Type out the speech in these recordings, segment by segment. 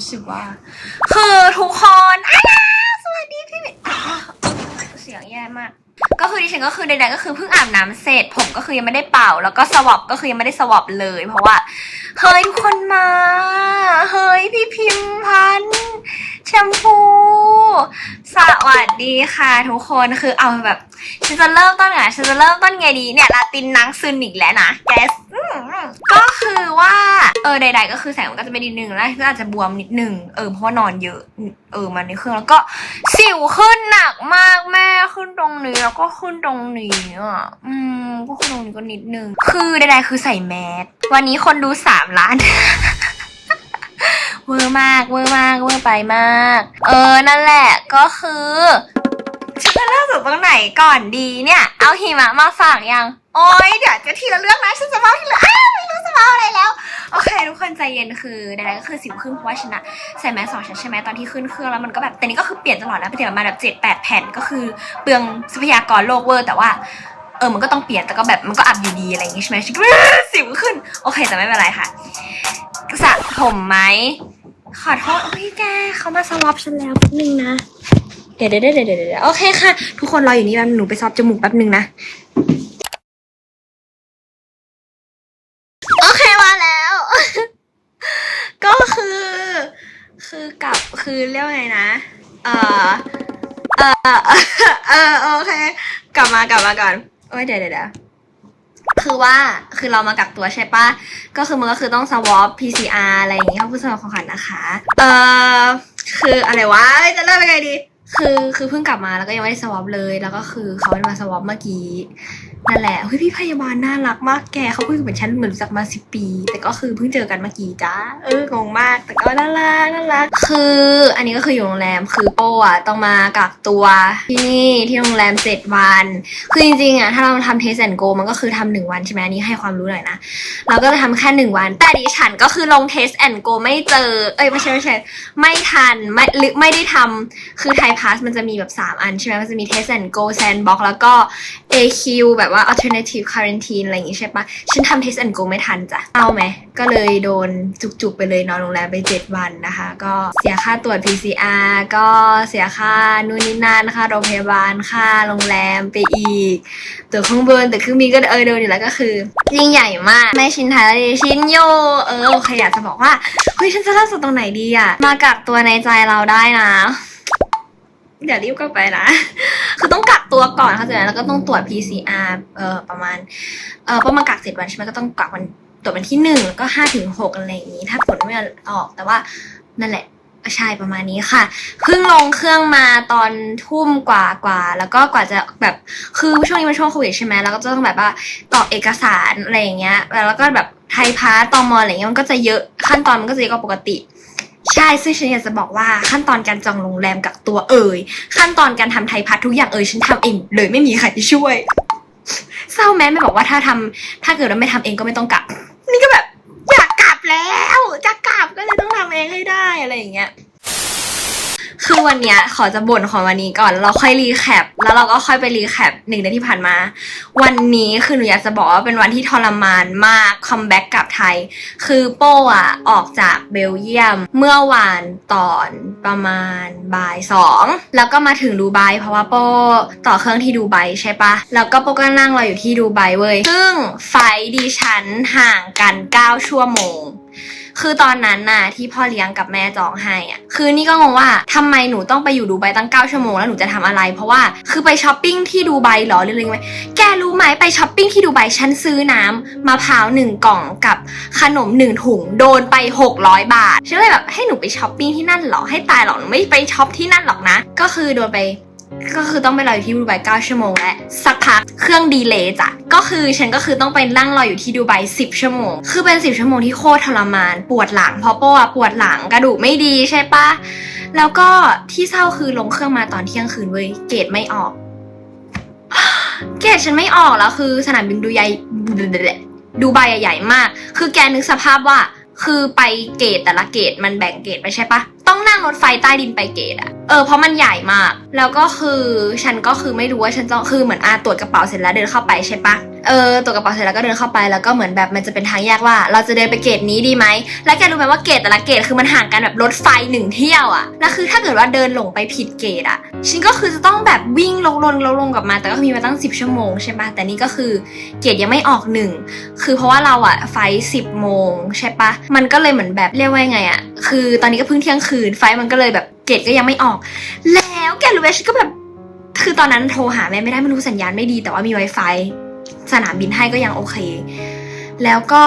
รู้สึกว่าคือทุกคนอ้าสวัสดีพี่อะเสียงแย่มาก ก็คือดิฉันก็คือใดๆก็คือเพิ่งอาบน้ำเสร็จ ผมก็คือยังไม่ได้เป่า แล้วก็สวอปก็คือยังไม่ได้สวอปเลย เพราะว่าเฮ้ยทุกคนมา เฮ้ยพี่พิมพันธ์แชมพูสวัสดีค่ะทุกคนคือเอาแบบฉันจะเริ่มต้นไงฉันจะเริ่มต้นไงดีเนี่ยลาตินนังซึนอีกแล้วนะแกส ก็คือว่าเออใด ๆ ก็คือแสงมันก็จะไม่ดีนึงแล้วก็อาจจะบวมนิดนึงเออเพราะว่านอนเยอะ เออมันในเครื่องแล้วก็สิวขึ้นหนักมากแม่ขึ้นตรงนี้แล้วก็ขึ้นตรงนี้อะอืมก็ขึ้นตรงนี้ก็นิดนึงคือใดๆคือใส่แมสวันนี้คนดูสามล้านเวอร์มากเวอร์มากเวอร์ไปมาก เออนั่นแหละก็คือ ฉันจะเริ่มจากตรงไหนก่อนดีเนี่ย เอาหิมะมาฝากยัง โอ๊ยเดี๋ยวจะทีละเรื่องนะฉันจะเล่าทีละอ้าวไม่รู้จะเล่าอะไรแล้ว โอเค ทุกคนใจเย็นคือใดๆก็คือสิวขึ้นเพราะว่าฉันอะใส่แมสสองชั้นใช่ไหมตอนที่ขึ้นเครื่องแล้วมันก็แบบแต่นี้ก็คือเปลี่ยนตลอดนะเปลี่ยนมาแบบเจ็ดแปดแผ่นก็คือเปลืองทรัพยากรโลกเวอร์แต่ว่าเออ มันก็ต้องเปลี่ยน แต่ก็แบบ มันก็อับอยู่ดีอะไรอย่างงี้ใช่ไหมฉันก็สิวขึ้น โอเค แต่ไม่เป็นไรค่ะ สระผมไหม ขอโทษ โอ้ยแก เขามาสวอปฉันแล้วแป๊บนึงนะ ดี๋ยวเดี๋ยวเดี๋ยวเดี๋ยวเดี๋ยวโอเคค่ะ ทุกคนรออยู่นี่แป๊บหนูไปซอบจมูกแป๊บนึงนะ โอเคมาแล้ว ก็คือ คือกลับคือเรียกว่าไงนะ เออเออเออโอเค กลับมากลับมาก่อนโอ้ยเดี๋ยวเดี๋ยวคือว่าคือเรามากักตัวใช่ปะก็คือมันก็คือต้องสวอป PCR อะไรอย่างงี้เขาพูดสำหรับของขวัญนะคะ เออคืออะไรวะจะเริ่มยังไงดี คือคือเพิ่งกลับมาแล้วก็ยังไม่ได้สวอปเลย แล้วก็คือเขามาสวอปเมื่อกี้ นั่นแหละเฮ้ยพี่พยาบาลน่ารักมากแกเขาคุยกับเหมือนฉันเหมือนรู้จักมาสิบปี แต่ก็คือเพิ่งเจอกันเมื่อกี้จ้าเอองงมาก แต่ก็น่ารักน่ารักคือ อันนี้ก็คืออยู่โรงแรมคือโป้อะต้องมากักตัวที่นี่ที่โรงแรมเจ็ดวัน คือจริงๆอะถ้าเราทำเทสแอนโกมันก็คือทำหนึ่งวันใช่ไหมอันนี้ให้ความรู้หน่อยนะเราก็จะทำแค่หนึ่งวัน แต่ดิฉันก็คือลงเทสแอนโกไม่เจอเอ้ยไม่ใช่ไม่ใช่ไม่ทันไม่หรือไม่ได้ทำคือไทยพาสมันจะมีแบบ3อันใช่ไหมมันจะมี Test and Go Sandbox แล้วก็ AQ แบบว่า Alternative Quarantine อะไรอย่างงี้ใช่ปะฉันทำ Test and Go ไม่ทันจ้ะเอาไหม ก็เลยโดนจุกๆไปเลยนอนโรงแรมไป 7 วันนะคะ ก็เสียค่าตรวจ PCR ก็เสียค่านู่นนี่นั่นค่าโรงพยาบาลค่าโรงแรมไปอีกตัวเครื่องบินแต่เครื่องบินก็เออโดนอยู่แล้วก็คือยิ่งใหญ่มากแม่ชินไทยชินโยเออโอเคอยากจะบอกว่าเฮ้ยฉันจะเล่าจากตรงไหนดีอะมากักตัวในใจเราได้นะ เดี๋ยวรีบกลับไปนะ คือต้องกักตัวก่อนเข้าใจไหมแล้วก็ต้องตรวจ PCR เอ่อประมาณเอ่อประมาณกักเจ็ดวันใช่ไหมก็ต้องกักวันตรวจวันที่หนึ่งแล้วก็ห้าถึงหกอะไรอย่างนี้ ถ้าผลไม่ออก แต่ว่านั่นแหละใช่ประมาณนี้ค่ะเพิ่งลงเครื่องมาตอนทุ่มกว่ากว่า แล้วก็กว่าจะแบบคือช่วงนี้มันช่วงโควิดใช่ไหมแล้วก็จะต้องแบบว่าตอบเอกสารอะไรอย่างเงี้ย แล้วก็แบบไทยพาสตอมอะไรเงี้ยมันก็จะเยอะขั้นตอนมันก็จะเยอะกว่าปกติ ใช่ซึ่งฉันอยากจะบอกว่าขั้นตอนการจองโรงแรมกับตัวเอ่ยขั้นตอนการทำไทยพัททุกอย่างเอ่ยฉันทำเองเลยไม่มีใครช่วย เศร้าแม้ไม่บอกว่าถ้าทำถ้าเกิดว่าไม่ทำเองก็ไม่ต้องกลับ นี่ก็แบบอยากกลับแล้ว จะกลับก็เลยต้องทำเองให้ได้อะไรอย่างเงี้ย คือวันเนี้ยขอจะบ่นของวันนี้ก่อนเราค่อยรีแคปแล้วเราก็ค่อยไปรีแคปหนึ่งเดือนที่ผ่านมา วันนี้คือหนูอยากจะบอกว่าเป็นวันที่ทรมานมากคัมแบ็กกลับไทย คือโป้อะออกจากเบลเยียม เมื่อวานตอนประมาณบ่ายสองแล้วก็มาถึงดูไบเพราะว่าโป้ต่อเครื่องที่ดูไบใช่ปะแล้วก็โป้ก็นั่งรออยู่ที่ดูไบเว้ยซึ่งไฟดิฉันห่างกัน 9 ชั่วโมง คือตอนนั้นน่ะที่พ่อเลี้ยงกับแม่จองให้อะคือนี่ก็งงว่าทำไมหนูต้องไปอยู่ดูไบตั้ง 9 ชั่วโมงแล้วหนูจะทำอะไร เพราะว่าคือไปช้อปปิ้งที่ดูไบเหรอหรืออะไรไหมแกรู้ไหมไปช้อปปิ้งที่ดูไบฉันซื้อน้ำมะพร้าวหนึ่งกล่องกับขนมหนึ่งถุงโดนไป 600 บาทฉันเลยแบบให้หนูไปช้อปปิ้งที่นั่นเหรอให้ตายหรอหนูไม่ไปช็อปที่นั่นหรอกนะ ก็คือโดนไป ก็คือต้องไปรออยู่ที่ดูไบ9ชั่วโมงและสักพักเครื่องดีเลย์จ้ะก็คือฉันก็คือต้องไปนั่งรออยู่ที่ดูไบ10 ชั่วโมง คือเป็น 10 ชั่วโมงที่โคตรทรมาน ปวดหลังเพราะโป้อะปวดหลังกระดูกไม่ดีใช่ปะแล้วก็ที่เศร้าคือลงเครื่องมาตอนเที่ยงคืนเว้ยเกรดไม่ออก เกรดฉันไม่ออกแล้วคือสนามบินดูใหญ่ดูไบใหญ่มาก คือแกนึกสภาพว่า คือไปเกตแต่ละเกตมันแบ่งเกตไปใช่ปะต้องนั่งรถไฟใต้ดินไปเกตอะเออเพราะมันใหญ่มาก แล้วก็คือฉันก็คือไม่รู้ว่าฉันจะคือเหมือนอาตรวจกระเป๋าเสร็จแล้วเดินเข้าไปใช่ปะ เออตัวกระเป๋าเสร็จแล้วก็เดินเข้าไปแล้วก็เหมือนแบบมันจะเป็นทางแยกว่า เราจะเดินไปเกตนี้ดีไหมแล้วแกรู้ไหมว่าเกตแต่ละเกตคือมันห่างกันแบบรถไฟหนึ่งเที่ยวอะแล้วคือถ้าเกิดว่าเดินหลงไปผิดเกตอะฉันก็คือจะต้องแบบวิ่งลงลงลงลงกลับมา แต่ก็มีมาตั้ง 10 ชั่วโมงใช่ปะแต่นี่ก็คือเกตยังไม่ออกหนึ่งคือเพราะว่าเราอะไฟสิบโมงใช่ปะมันก็เลยเหมือนแบบเรียกว่ายังไงอะคือตอนนี้ก็เพิ่งเที่ยงคืนไฟมันก็เลยแบบเกตก็ยังไม่ออก แล้วแกรู้ไหมฉันก็แบบคือตอนนั้นโทรหาแม่ไม่ได้ไม่รู้สัญญาณไม่ดีแต่ว่ามี Wi-Fi สนามบินให้ก็ยังโอเค แล้วก็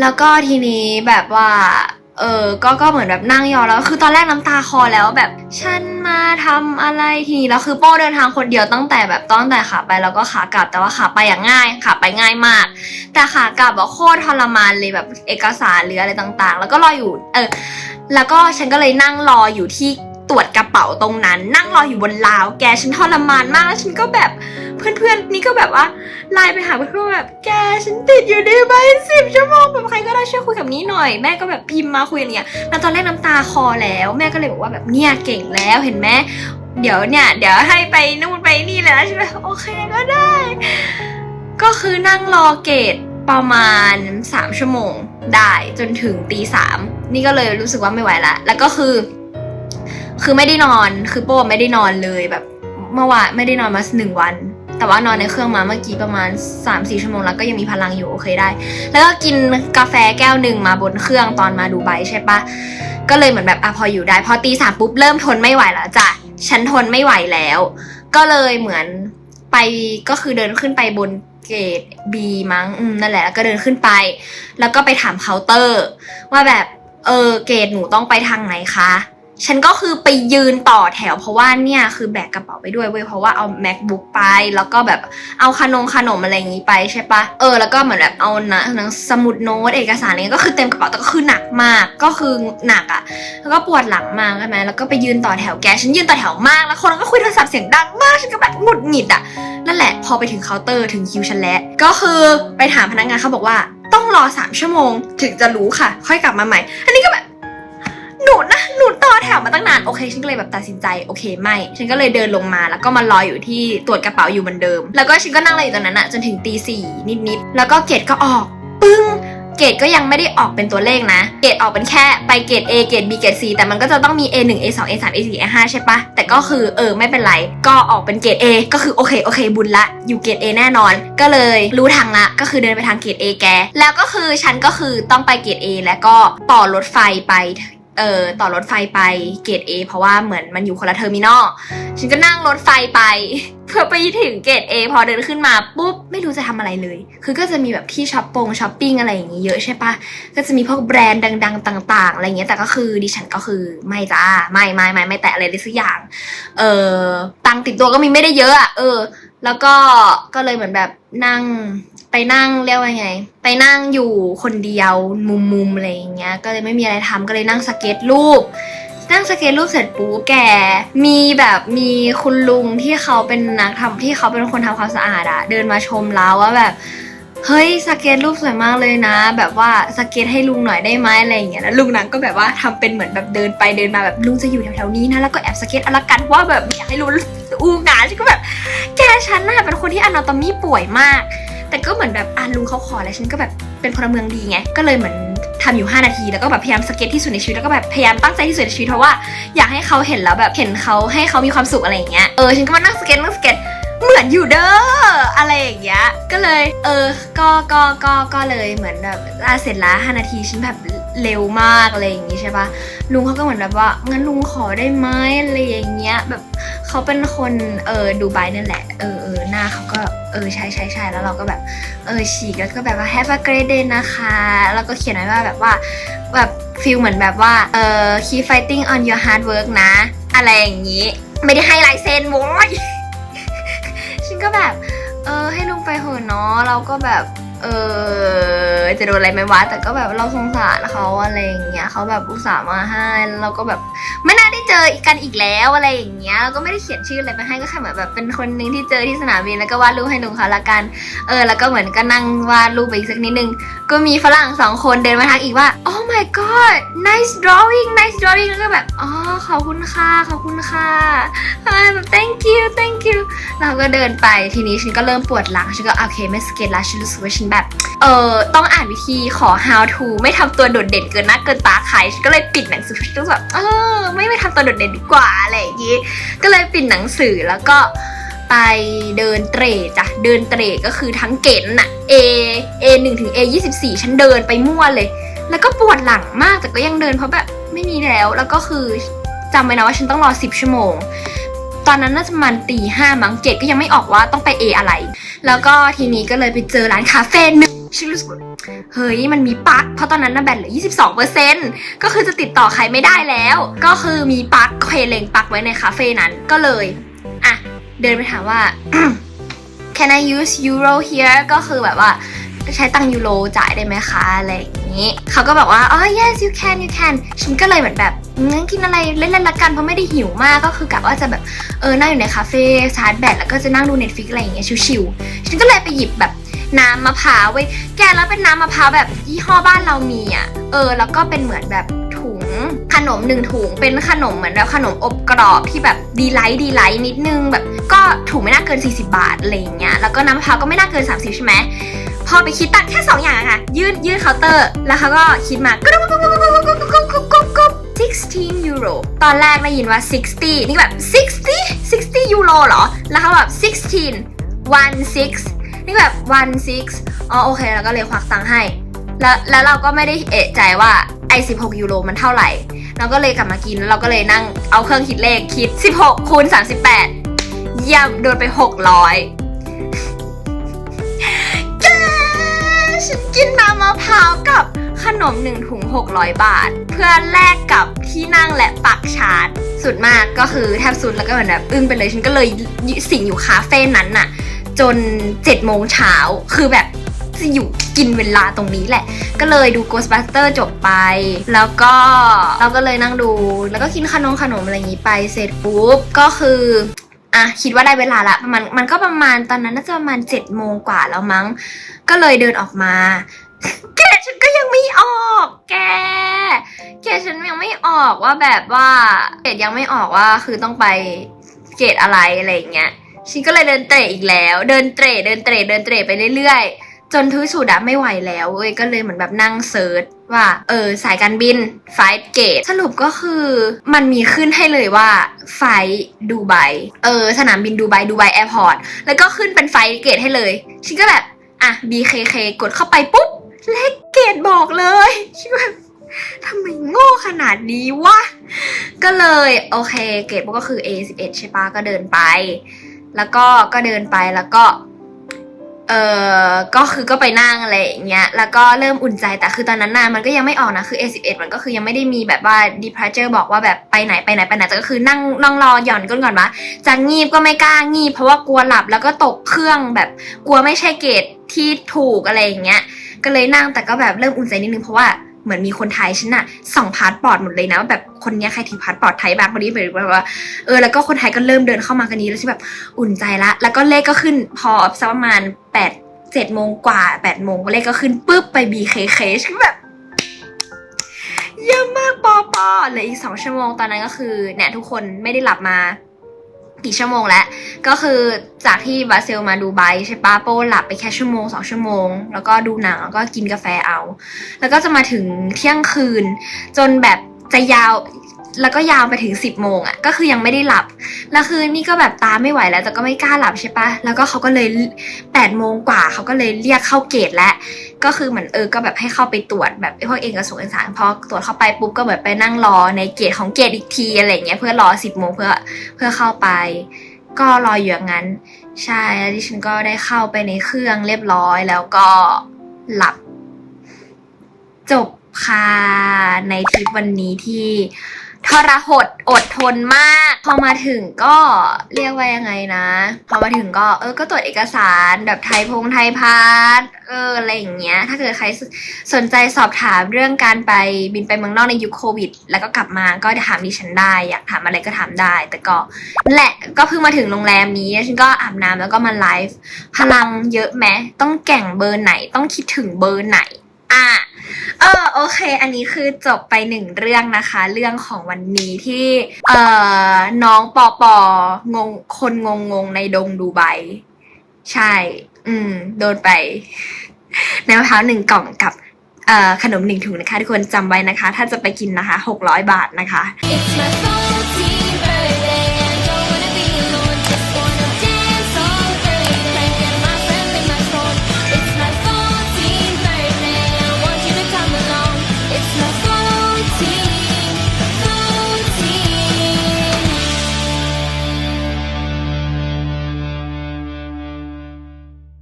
แล้วก็ทีนี้แบบว่า เออก็ก็เหมือนแบบนั่งยอแล้ว คือตอนแรกน้ำตาคอแล้วแบบ ฉันมาทำอะไรทีนี้แล้วคือโป้เดินทางคนเดียวตั้งแต่แบบตั้งแต่ขาไปแล้วก็ขากลับแต่ว่าขาไปอย่างง่ายขาไปง่ายมาก แต่ขากลับอะโคตรทรมานเลยแบบเอกสารหรืออะไรต่างๆ แล้วก็รออยู่ เออ แล้วก็ฉันก็เลยนั่งรออยู่ที่ ตรวจกระเป๋าตรงนั้น นั่งรออยู่บนราว แกฉันทรมานมากแล้วฉันก็แบบเพื่อนๆนี่ก็แบบว่าไลน์ไปหาเพื่อนๆแบบ แกฉันติดอยู่ในใบสิบชั่วโมงแบบใครก็ได้ช่วยคุยกับนี้หน่อยแม่ก็แบบพิมพ์มาคุยอะไรเงี้ยแล้วตอนแรกน้ำตาคอแล้ว แม่ก็เลยบอกว่าแบบเนี่ยเก่งแล้วเห็นไหมเดี๋ยวเนี่ยเดี๋ยวให้ไปนู่นไปนี่เลยนะฉันแบบโอเคก็ได้ ก็คือนั่งรอเกตประมาณ 3 ชั่วโมงได้จนถึงตีสามนี่ก็เลยรู้สึกว่าไม่ไหวละ แล้วก็คือ คือไม่ได้นอนคือโป้ไม่ได้นอนเลยแบบ เมื่อวานไม่ได้นอนมาหนึ่งวัน แต่ว่านอนในเครื่องมาเมื่อกี้ประมาณ3-4ชั่วโมงแล้วก็ยังมีพลังอยู่โอเคได้ แล้วก็กินกาแฟแก้วหนึ่งมาบนเครื่องตอนมาดูไบใช่ปะก็เลยเหมือนแบบอะพออยู่ได้ พอตีสามปุ๊บเริ่มทนไม่ไหวแล้วจ้ะฉันทนไม่ไหวแล้ว ก็เลยเหมือนไปก็คือเดินขึ้นไปบนเกต B มั้งอืมนั่นแหละแล้วก็เดินขึ้นไป แล้วก็ไปถามเคาน์เตอร์ ว่าแบบเออเกตหนูต้องไปทางไหนคะ ฉันก็คือไปยืนต่อแถวเพราะว่าเนี่ยคือแบกกระเป๋าไปด้วยเว้ยเพราะว่าเอา macbook ไป แล้วก็แบบเอาขนมขนมอะไรอย่างนี้ไปใช่ปะเออแล้วก็เหมือนแบบเอาหนะหนังสมุดโน้ตเอกสารอะไรเงี้ยก็คือเต็มกระเป๋าแต่ก็คือหนักมากก็คือหนักอะแล้วก็ปวดหลังมากใช่ไหมแล้วก็ไปยืนต่อแถวแกฉันยืนต่อแถวมาก แล้วคนก็คุยโทรศัพท์เสียงดังมากฉันก็แบบหงุดหงิดอะนั่นแหละพอไปถึงเคาน์เตอร์ถึงคิวฉันแล้วก็คือไปถามพนักงานเขาบอกว่าต้องรอสามชั่วโมง ถึงจะรู้ค่ะ ค่อยกลับมาใหม่ อันนี้ก็แบบหนูนะ แถวมาตั้งนานโอเคฉันก็เลยแบบตัดสินใจโอเคไม่ ฉันก็เลยเดินลงมาแล้วก็มารออยู่ที่ตรวจกระเป๋าอยู่เหมือนเดิม แล้วก็ฉันก็นั่งรออยู่ตรงนั้นอะจนถึงตีสี่นิดๆแล้วก็เกรดก็ออกปึ้งเกรดก็ยังไม่ได้ออกเป็นตัวเลขนะ เกรดออกเป็นแค่ไปเกรด A เกรด B เกรด C แต่มันก็จะต้องมี A 1 A 2 A 3 A 4 A 5ใช่ปะ แต่ก็คือเออไม่เป็นไร ก็ออกเป็นเกรด A ก็คือโอเคโอเคบุญละ อยู่เกรด A แน่นอน ก็เลยรู้ทางละ ก็คือเดินไปทางเกรด A แก แล้วก็คือฉันก็คือต้องไปเกรด A แล้วก็ต่อรถไฟไป เอ่อต่อรถไฟไปเกรด A เพราะว่าเหมือนมันอยู่คนละเทอร์มินอลฉันก็นั่งรถไฟไป เพื่อไปถึงเกต A พอเดินขึ้นมาปุ๊บไม่รู้จะทำอะไรเลย คือก็จะมีแบบที่ช้อปปงช้อปปิ้งอะไรอย่างงี้เยอะใช่ปะก็จะมีพวกแบรนด์ดัง ๆ ต่าง ๆ อะไรเงี้ยแต่ก็คือดิฉันก็คือไม่จ้าไม่ไม่ไม่ไม่แตะอะไรเลยสักอย่าง เออตังติดตัวก็มีไม่ได้เยอะอะเออ แล้วก็ก็เลยเหมือนแบบนั่ง ไปนั่งเรียกว่าไง ไปนั่งอยู่คนเดียวมุมๆอะไรอย่างเงี้ย ก็เลยไม่มีอะไรทำก็เลยนั่งสเก็ตรูป นั่งสเก็ตรูปเสร็จปุ๊บแก มีแบบมีคุณลุงที่เขาเป็นนักทำที่เขาเป็นคนทำความสะอาดอะเดินมาชมเราว่าแบบเฮ้ยสเก็ตรูปสวยมากเลยนะ แบบว่าสเก็ตให้ลุงหน่อยได้ไหมอะไรอย่างเงี้ยแล้วลุงนั้นก็แบบว่าทำเป็นเหมือนแบบเดินไปเดินมาแบบลุงจะอยู่แถวๆนี้นะแล้วก็แอบสเก็ตอละกันเพราะว่าแบบอยากให้รู้อูงานฉันก็แบบ แกฉันน่ะเป็นคนที่อนาโตมีป่วยมาก แต่ก็เหมือนแบบอะลุงเขาขอแล้วฉันก็แบบเป็นพลเมืองดีไงก็เลยเหมือนทำอยู่ 5 นาที แล้วก็แบบพยายามสเก็ตที่สุดในชีวิตแล้วก็แบบพยายามตั้งใจที่สุดในชีวิตเพราะว่าอยากให้เขาเห็นแล้วแบบเห็นเขาให้เขามีความสุขอะไรอย่างเงี้ยเออฉันก็มานั่งสเก็ตนั่งสเก็ตเหมือนอยู่เด้ออะไรอย่างเงี้ยก็เลย เออ ก็ก็ก็ก็เลยเหมือนแบบลาเสร็จละ5นาทีฉันแบบ เร็วมากอะไรอย่างงี้ใช่ปะลุงเขาก็เหมือนแบบว่างั้นลุงขอได้ไหมอะไรอย่างเงี้ยแบบเขาเป็นคนเออดูไบนั่นแหละเออเออหน้าเขาก็เออใช่ใช่ใช่แล้วเราก็แบบเออฉีกแล้วก็แบบว่า have a great day นะคะ แล้วก็เขียนไว้ว่าแบบว่าแบบฟีลเหมือนแบบว่าเออ keep fighting on your hard work นะ อะไรอย่างนี้ ไม่ได้ให้ลายเซ็นโว้ยฉันก็แบบเออให้ลุงไปเหอะเนาะเราก็แบบ เออจะโดนอะไรไหมวะแต่ก็แบบเราสงสารเขาอะไรอย่างเงี้ยเขาแบบอุตส่าห์มาให้แล้วเราก็แบบไม่น่าได้เจอกันอีกแล้วอะไรอย่างเงี้ยแล้วก็ไม่ได้เขียนชื่ออะไรไปให้ก็แค่เหมือนแบบเป็นคนหนึงที่เจอที่สนามบินแล้วก็วาดรูปให้ดูเขาละกัน เออ แล้วก็เหมือนก็นั่งวาดรูปไปอีกสักนิดนึง ก็มีฝรั่งสองคนเดินมาทักอีกว่า oh my god nice drawing nice drawing แล้วก็แบบ อ๋อ ขอบคุณค่ะ ขอบคุณค่ะอ่าแบบ thank you thank you เราก็เดินไป ทีนี้ฉันก็เริ่มปวดหลัง ฉันก็โอเคไม่สเก็ตและฉันรู้สึกว่าฉันแบบ เออต้องอ่านวิธีขอ how to ไม่ทำตัวโดดเด่นเกินหน้าเกินตาใครฉันก็เลยปิดหนังสือ ฉันก็แบบ เออ ไม่ไม่ทำตัวโดดเด่นดีกว่าอะไรอย่างงี้ ก็เลยปิดหนังสือแล้วก็ ไปเดินเตร่จ้ะเดินเตร่ก็คือทั้งเกณฑ์น่ะ A A 1ถึง A 24ฉันเดินไปมั่วเลย แล้วก็ปวดหลังมากแต่ก็ยังเดินเพราะแบบไม่มีแล้ว แล้วก็คือจำไว้นะว่าฉันต้องรอ 10 ชั่วโมง ตอนนั้นน่าจะมันตีห้ามั้งเกดก็ยังไม่ออกว่าต้องไป A อะไร แล้วก็ทีนี้ก็เลยไปเจอร้านคาเฟ่หนึ่งฉันรู้สึกเฮ้ย มันมีปลั๊ก เพราะตอนนั้นน่ะแบตเหลือ 22%ก็คือจะติดต่อใครไม่ได้แล้ว ก็คือมีปลั๊กเคเลงปลั๊กไว้ในคาเฟ่นั้น ก็เลย เดินไปถามว่า can I use euro here ก็คือแบบว่าใช้ตังยูโรจ่ายได้ไหมคะอะไรอย่างนี้เขาก็บอกว่าอ๋อ yes you can you can ฉันก็เลยเหมือนแบบงั้นกินอะไรเล่นๆละกันเพราะไม่ได้หิวมากก็คือกะว่าจะแบบเออนั่งอยู่ในคาเฟ่ชาร์จแบตแล้วก็จะนั่งดู Netflix อะไรอย่างเงี้ยชิวๆฉันก็เลยไปหยิบแบบน้ำมะพร้าวไว้ยแกแล้วเป็นน้ำมะพร้าวแบบยี่ห้อบ้านเรามีอะเออ แล้วก็เป็นเหมือนแบบ ขนมหนึ่งถุงเป็นขนมเหมือนแบบขนมอบกรอบที่แบบดีไลท์ดีไลท์นิดนึงแบบก็ถุงไม่น่าเกิน 40 บาทอะไรอย่างเงี้ยแล้วก็น้ำมะพร้าวก็ไม่น่าเกิน 30 ใช่ไหมพอไปคิดตังแค่ 2 อย่างอะค่ะยื่นยื่นเคาน์เตอร์ แล้วเขาก็คิดมากรุ๊บกรุ๊บกรุ๊บกรุ๊บกรุ๊บกรุ๊บกรุ๊บกุ๊บกุ๊บ16 ยูโร ตอนแรกได้ยินว่า 60 นี่แบบ 60 60 ยูโรเหรอ แล้วเขาแบบ 16 one six นี่แบบ one six อ๋อโอเค แล้วก็เลยควักตังค์ให้ แล้วแล้วเราก็ไม่ได้เอะใจว่า ไอ16 ยูโรมันเท่าไหร่ เราก็เลยกลับมากินแล้วเราก็เลยนั่งเอาเครื่องคิดเลขคิด 16คูณ38เยี่ยมโดนไป 600แกฉันกินน้ำมะพร้าวกับขนมหนึ่งถุง 600 บาท เพื่อแลกกับที่นั่งและปักชาร์จสุดมากก็คือแทบสุดแล้วก็เหมือนแบบอึ้งไปเลยฉันก็เลยสิงอยู่คาเฟ่นั้นน่ะ จน7โมงเช้าคือแบบ จะอยู่กินเวลาตรงนี้แหละ ก็เลยดู Ghostbuster จบไป แล้วก็เราก็เลยนั่งดู แล้วก็กินขนมขนมอะไรอย่างนี้ไปเสร็จปุ๊บก็คืออะคิดว่าได้เวลาละประมาณมันก็ประมาณตอนนั้นน่าจะประมาณ7จ็ดโมงกว่าแล้วมั้ง ก็เลยเดินออกมา แกฉันก็ยังไม่ออก แก แกฉันยังไม่ออกว่าแบบว่าเกดยังไม่ออกว่าคือต้องไปเกรดอะไรอะไรอย่างเงี้ยฉันก็เลยเดินเตะอีกแล้ว เดินเตะเดินเตะเดินเตะไปเรื่อยๆ จนทื่อสุดอะไม่ไหวแล้วเว้ยก็เลยเหมือนแบบนั่งเซิร์ชว่า เออ สายการบินไฟท์เกตสรุปก็คือมันมีขึ้นให้เลยว่าไฟดูไบเออ สนามบินดูไบดูไบแอร์พอร์ตแล้วก็ขึ้นเป็นไฟท์เกตให้เลยฉันก็แบบอะ BKK กดเข้าไปปุ๊บ เลขเกตบอกเลยฉันแบบทำไมโง่ขนาดนี้วะ ก็เลยโอเคเกตก็คือ A11 ใช่ปะก็เดินไป แล้วก็ก็เดินไปแล้วก็ เออก็คือก็ไปนั่งอะไรอย่างเงี้ย แล้วก็เริ่มอุ่นใจ แต่คือตอนนั้นน่ะมันก็ยังไม่ออกนะ คือ A11 มันก็คือยังไม่ได้มีแบบว่า departure บอกว่าแบบไปไหนไปไหนไปไหนแต่ก็คือนั่งนั่งรอหย่อนก้นก่อนวะจะงีบก็ไม่กล้างีบเพราะว่ากลัวหลับแล้วก็ตกเครื่องแบบกลัวไม่ใช่เกตที่ถูกอะไรอย่างเงี้ย ก็เลยนั่งแต่ก็แบบเริ่มอุ่นใจนิดนึงเพราะว่า เหมือนมีคนไทยฉันน่ะส่องพาสปอร์ตหมดเลยนะว่าแบบคนนี้ใครถือพาสปอร์ตไทยบ้างคนนี้แบบว่าเออแล้วก็คนไทยก็เริ่มเดินเข้ามากันนี้แล้วฉันแบบอุ่นใจละ แล้วก็เลขก็ขึ้นพอสักประมาณแปดเจ็ดโมงกว่าแปดโมงเลขก็ขึ้นปุ๊บไป BKK ฉันแบบเยี่ยมากปอปอเหลยอีกสองชั่วโมงตอนนั้นก็คือเนี่ยทุกคนไม่ได้หลับมากี่ชั่วโมงแล้ว ก็คือจากที่บราซิลมาดูไบใช่ปะโป้หลับไปแค่ชั่วโมงสองชั่วโมง แล้วก็ดูหนังแล้วก็กินกาแฟเอา แล้วก็จะมาถึงเที่ยงคืน จนแบบจะยาวแล้วก็ยาวไปถึงสิบโมงอะ่ะก็คือยังไม่ได้หลับ แล้วคือนี่ก็แบบตาไม่ไหวแล้ว แต่ก็ไม่กล้าหลับใช่ปะแล้วก็เขาก็เลยแปดโมงกว่าเขาก็เลยเรียกเข้าเกตแล้ว ก็คือเหมือนเออก็แบบให้เข้าไปตรวจแบบพวกเอกสารเอกสารพอตรวจเข้าไปปุ๊บก็แบบไปนั่งรอในเกตของเกตอีกทีอะไรเงี้ยเพื่อรอสิบโมงเพื่อเพื่อเข้าไป ก็รออยู่อย่างนั้น ใช่แล้วดิฉันก็ได้เข้าไปในเครื่องเรียบร้อยแล้วก็หลับ จบค่ะในทริปวันนี้ที่ ทรหดอดทนมาก พอมาถึงก็เรียกว่ายังไงนะ พอมาถึงก็เออก็ตรวจเอกสารแบบไทยพงไทยพาสเอออะไรอย่างเงี้ย ถ้าเกิดใครสสนใจสอบถามเรื่องการไปบินไปเมืองนอกในยุคโควิด แล้วก็กลับมาก็ถามดิฉันได้ อยากถามอะไรก็ถามได้ แต่ก็แหละก็เพิ่งมาถึงโรงแรมนี้ฉันก็อาบน้ำแล้วก็มาไลฟ์พลังเยอะไหมต้องแก่งเบอร์ไหนต้องคิดถึงเบอร์ไหน อะ เออโอเค อันนี้คือจบไปหนึ่งเรื่องนะคะ เรื่องของวันนี้ที่ เอ่อน้องปอปองงคนงงงงในดงดูไบใช่ อืม โดนไปในมะพร้าวหนึ่งกล่องกับเอ่อขนมหนึ่งถุงนะคะ ทุกคนจำไว้นะคะ ถ้าจะไปกินนะคะหกร้อยบาทนะคะ It's my